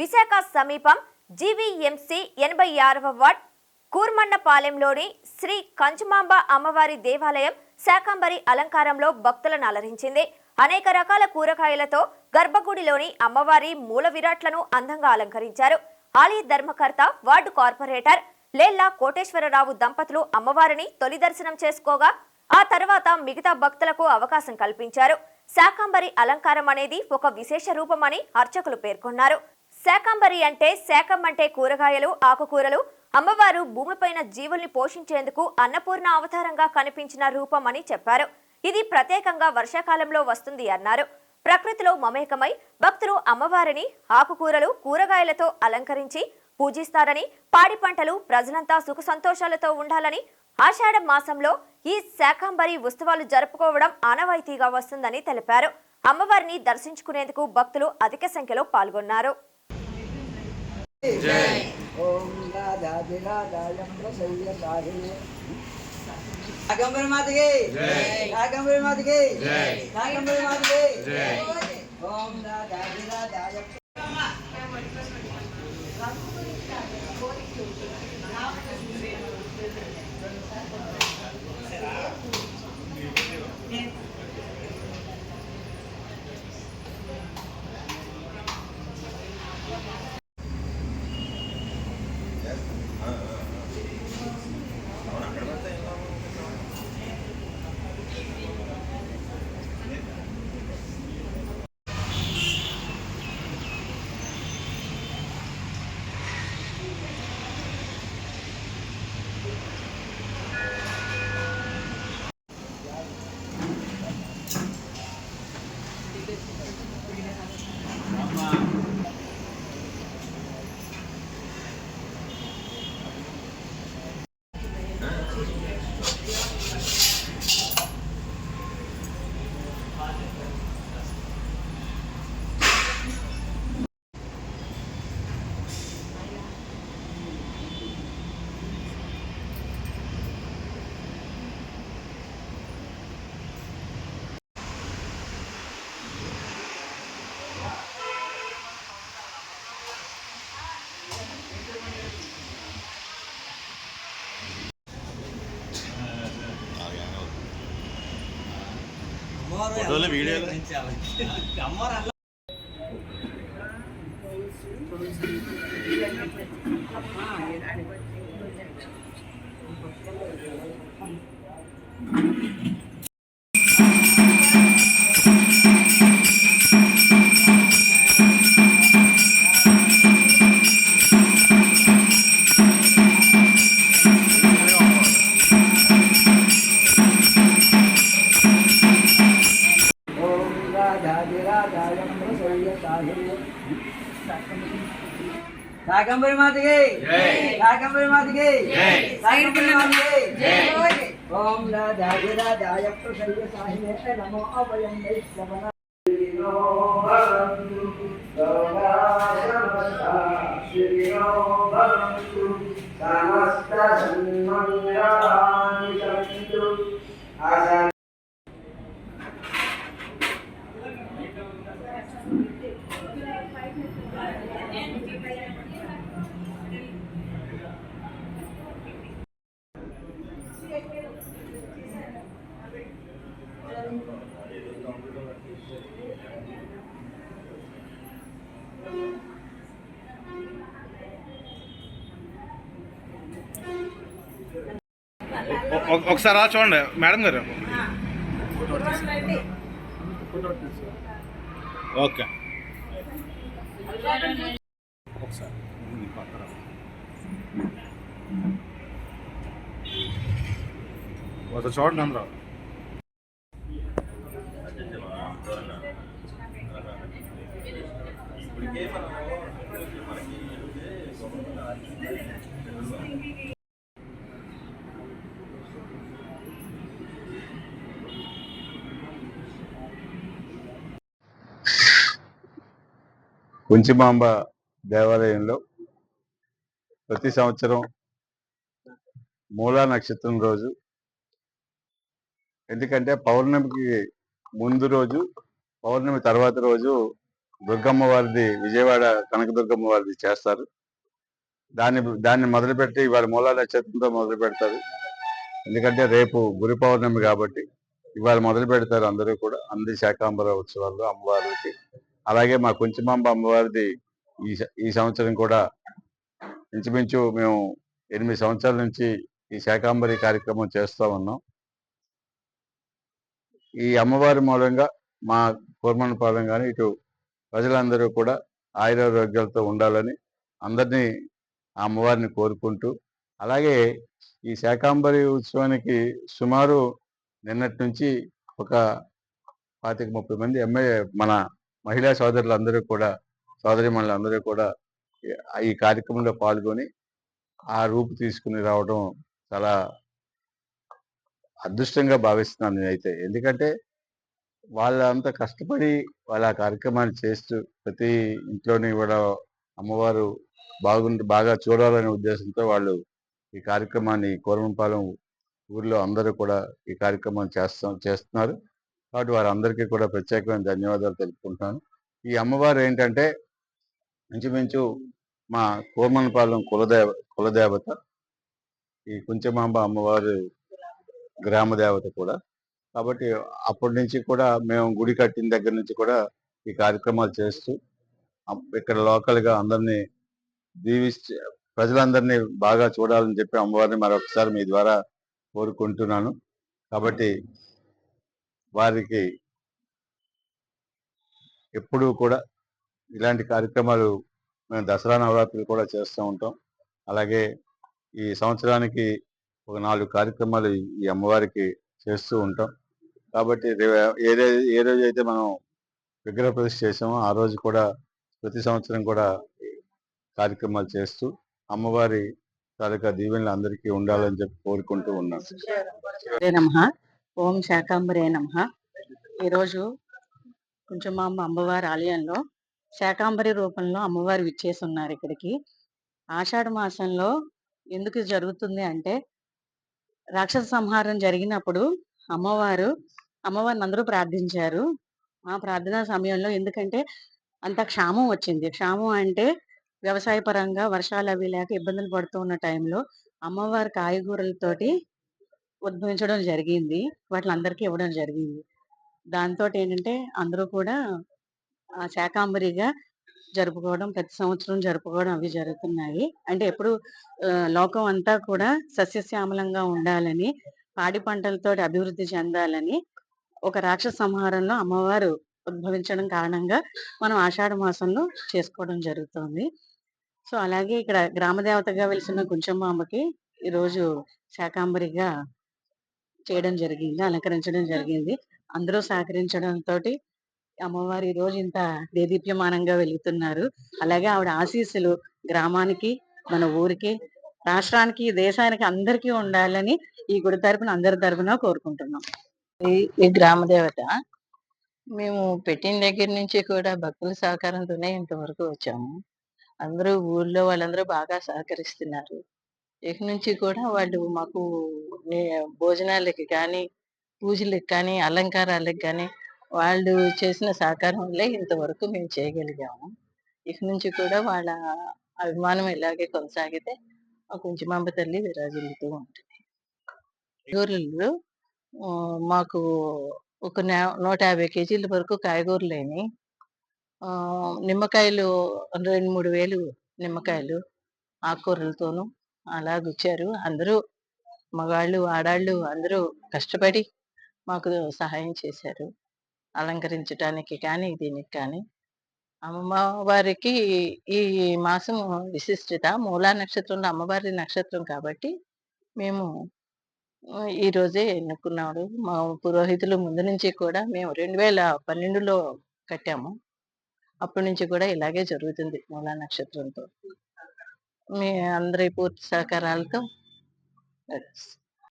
విశాఖ సమీపం జీవీఎంసీ ఎనభై ఆరవ వార్డ్ కూర్మన్నపాలెంలోని శ్రీ కంచుమాంబ అమ్మవారి దేవాలయం శాకంబరి అలంకారంలో భక్తులను అలరించింది. అనేక రకాల కూరగాయలతో గర్భగుడిలోని అమ్మవారి మూల విరాట్లను అందంగా అలంకరించారు. ఆలయ ధర్మకర్త వార్డు కార్పొరేటర్ లేల్లా కోటేశ్వరరావు దంపతులు అమ్మవారిని తొలి దర్శనం చేసుకోగా ఆ తర్వాత మిగతా భక్తులకు అవకాశం కల్పించారు. శాకంబరి అలంకారం అనేది ఒక విశేష రూపమని అర్చకులు పేర్కొన్నారు. శాకంబరి అంటే శాకం అంటే కూరగాయలు ఆకుకూరలు. అమ్మవారు భూమిపైన జీవుల్ని పోషించేందుకు అన్నపూర్ణ అవతారంగా కనిపించిన రూపం అని చెప్పారు. ఇది ప్రత్యేకంగా వర్షాకాలంలో వస్తుంది అన్నారు. ప్రకృతిలో మమేకమై భక్తులు అమ్మవారిని ఆకుకూరలు కూరగాయలతో అలంకరించి పూజిస్తారని పాడి పంటలు ప్రజలంతా సుఖ సంతోషాలతో ఉండాలని ఆషాఢ మాసంలో ఈ శాకంబరి ఉత్సవాలు జరుపుకోవడం ఆనవాయితీగా వస్తుందని తెలిపారు. అమ్మవారిని దర్శించుకునేందుకు భక్తులు అధిక సంఖ్యలో పాల్గొన్నారు. ఓం రాజాదిరాజాయం ప్రసయ్యసాహినే నాగంబరి మాతకి నాగంబరి మాతకి నాగంబరి మాతకి ఓం రాజాదిరాజాయ ఫోటోలు వీడియోలు. ఓం నాగంబరి మాతకి నాగంబరి మాతకి నాగంబరి మాతకి ఓం ప్రసయ్యసాహినే నమో అభయం వైష్ణవన సమస్త సన్మంగళాని సంతు ఆశా ఒకసారి అలా చూడండి మేడం గారు ఓకే ఒకసారి ఈ పక్కన. ఒకసారి చూడండి అందరూ కుంచిమాంబ దేవాలయంలో ప్రతి సంవత్సరం మూలా నక్షత్రం రోజు. ఎందుకంటే పౌర్ణమికి ముందు రోజు పౌర్ణమి తర్వాత రోజు దుర్గమ్మ వారిది విజయవాడ కనకదుర్గమ్మ వారిది చేస్తారు. దాన్ని దాన్ని మొదలుపెట్టి ఇవాళ మూలా నక్షత్రంతో మొదలు పెడతారు. ఎందుకంటే రేపు గురి పౌర్ణమి కాబట్టి ఇవాళ మొదలు పెడతారు అందరూ కూడా. అందరి శాకాంబర ఉత్సవాల్లో అమ్మవారికి. అలాగే మా కొంచెమాంబ అమ్మవారిది ఈ ఈ సంవత్సరం కూడా ఇంచుమించు మేము ఎనిమిది సంవత్సరాల నుంచి ఈ శాకాంబరి కార్యక్రమం చేస్తూ ఉన్నాం. ఈ అమ్మవారి మూలంగా మా కూర్మనపాలెం కానీ ఇటు ప్రజలందరూ కూడా ఆయురారోగ్యాలతో ఉండాలని అందరినీ ఆ అమ్మవారిని కోరుకుంటూ అలాగే ఈ శాకాంబరి ఉత్సవానికి సుమారు నిన్నటి నుంచి ఒక పాతిక ముప్పై మంది ఎమ్మెల్యే మన మహిళా సోదరులందరూ కూడా సోదరి అందరూ కూడా ఈ- కార్యక్రమంలో పాల్గొని ఆ రూపు తీసుకుని రావడం చాలా అదృష్టంగా భావిస్తున్నాను నేనైతే. ఎందుకంటే వాళ్ళంతా కష్టపడి వాళ్ళ కార్యక్రమాన్ని చేస్తూ ప్రతి ఇంట్లోని కూడా అమ్మవారు బాగుంటు బాగా చూడాలనే ఉద్దేశంతో వాళ్ళు ఈ కార్యక్రమాన్ని కోరమంపాలెం ఊర్లో అందరూ కూడా ఈ కార్యక్రమాన్ని చేస్తా చేస్తున్నారు. కాబట్టి వారందరికీ కూడా ప్రత్యేకమైన ధన్యవాదాలు తెలుపుకుంటున్నాను. ఈ అమ్మవారు ఏంటంటే ఇంచుమించు మా కోమలపాలెం కులదేవ కులదేవత ఈ కుంచమాంబ అమ్మవారు గ్రామ దేవత కూడా. కాబట్టి అప్పటి నుంచి కూడా మేము గుడి కట్టిన దగ్గర నుంచి కూడా ఈ కార్యక్రమాలు చేస్తూ ఇక్కడ లోకల్గా అందరినీ దీవిస్తే ప్రజలందరినీ బాగా చూడాలని చెప్పి అమ్మవారిని మరొకసారి మీ ద్వారా కోరుకుంటున్నాను. కాబట్టి వారికి ఎప్పుడూ కూడా ఇలాంటి కార్యక్రమాలు మేము దసరా నవరాత్రులు కూడా చేస్తూ ఉంటాం. అలాగే ఈ సంవత్సరానికి ఒక నాలుగు కార్యక్రమాలు ఈ- అమ్మవారికి చేస్తూ ఉంటాం. కాబట్టి ఏ రోజు ఏ రోజు అయితే మనం విగ్రహ ప్రతిష్ఠ చేసామో ఆ రోజు కూడా ప్రతి సంవత్సరం కూడా కార్యక్రమాలు చేస్తూ అమ్మవారి తాలూకా దీవెనలు అందరికీ ఉండాలని చెప్పి కోరుకుంటూ ఉన్నాం ఓం శాకాంబరే నమ. ఈరోజు కొంచెం మా అమ్మ అమ్మవారి ఆలయంలో శాకాంబరి రూపంలో అమ్మవారు విచ్చేసి ఉన్నారు ఇక్కడికి. ఆషాఢ మాసంలో ఎందుకు జరుగుతుంది అంటే రాక్షస సంహారం జరిగినప్పుడు అమ్మవారు అమ్మవారిని అందరూ ప్రార్థించారు. ఆ ప్రార్థన సమయంలో ఎందుకంటే అంత క్షామం వచ్చింది. క్షామం అంటే వ్యవసాయ పరంగా వర్షాలు అవి లేక ఇబ్బందులు పడుతూ ఉన్న టైంలో అమ్మవారి కాయగూరలతోటి ఉద్భవించడం జరిగింది. వాటిని అందరికీ ఇవ్వడం జరిగింది. దాంతో ఏంటంటే అందరూ కూడా ఆ శాకాంబరిగా జరుపుకోవడం ప్రతి సంవత్సరం జరుపుకోవడం అవి జరుగుతున్నాయి. అంటే ఎప్పుడు లోకం అంతా కూడా సస్యశ్యామలంగా ఉండాలని పాడి పంటలతో అభివృద్ధి చెందాలని ఒక రాక్షస సంహారంలో అమ్మవారు ఉద్భవించడం కారణంగా మనం ఆషాఢ మాసంలో చేసుకోవడం జరుగుతుంది. సో అలాగే ఇక్కడ గ్రామ దేవతగా వెలిసిన కుంచమ్మాంబకి ఈరోజు శాకాంబరిగా చేయడం జరిగింది అలంకరించడం జరిగింది. అందరూ సహకరించడంతో అమ్మవారు ఈ రోజు ఇంత దేదీప్యమానంగా వెలుగుతున్నారు. అలాగే ఆవిడ ఆశీస్సులు గ్రామానికి మన ఊరికి రాష్ట్రానికి దేశానికి అందరికీ ఉండాలని ఈ గుడి తరపున అందరి తరపున కోరుకుంటున్నాం. ఈ- ఈ గ్రామ దేవత మేము పెట్టిన దగ్గర నుంచి కూడా భక్తుల సహకారంతోనే ఇంతవరకు వచ్చాము. అందరూ ఊర్లో వాళ్ళందరూ బాగా సహకరిస్తున్నారు. ఇక నుంచి కూడా వాళ్ళు మాకు నే- భోజనాలకి కానీ పూజలకు కానీ అలంకారాలకు కానీ వాళ్ళు చేసిన సహకారం వల్లే ఇంతవరకు మేము చేయగలిగాము. ఇక నుంచి కూడా వాళ్ళ అభిమానం ఇలాగే కొనసాగితే కొంచెం కుంచుమాంబ తల్లి విరాజిల్లుతూ ఉంటుంది. ఊర్లలో మాకు ఒక నూట యాభై కేజీల వరకు కాయగూరలు అయినాయి. నిమ్మకాయలు రెండు మూడు వేలు నిమ్మకాయలు ఆకుకూరలతోనూ అలా గుచ్చారు. అందరూ మగాళ్ళు ఆడాళ్ళు అందరూ కష్టపడి మాకు సహాయం చేశారు. అలంకరించడానికి కానీ దీనికి కానీ. అమ్మవారికి ఈ మాసం విశిష్టత మూలా నక్షత్రంలో అమ్మవారి నక్షత్రం కాబట్టి మేము ఈరోజే ఎన్నుకున్నాడు మా పురోహితులు ముందు నుంచి కూడా మేము రెండు వేల పన్నెండులో కట్టాము. అప్పటి నుంచి కూడా ఇలాగే జరుగుతుంది మూలా నక్షత్రంతో. మీ అందరి పూర్తి సహకారాలతో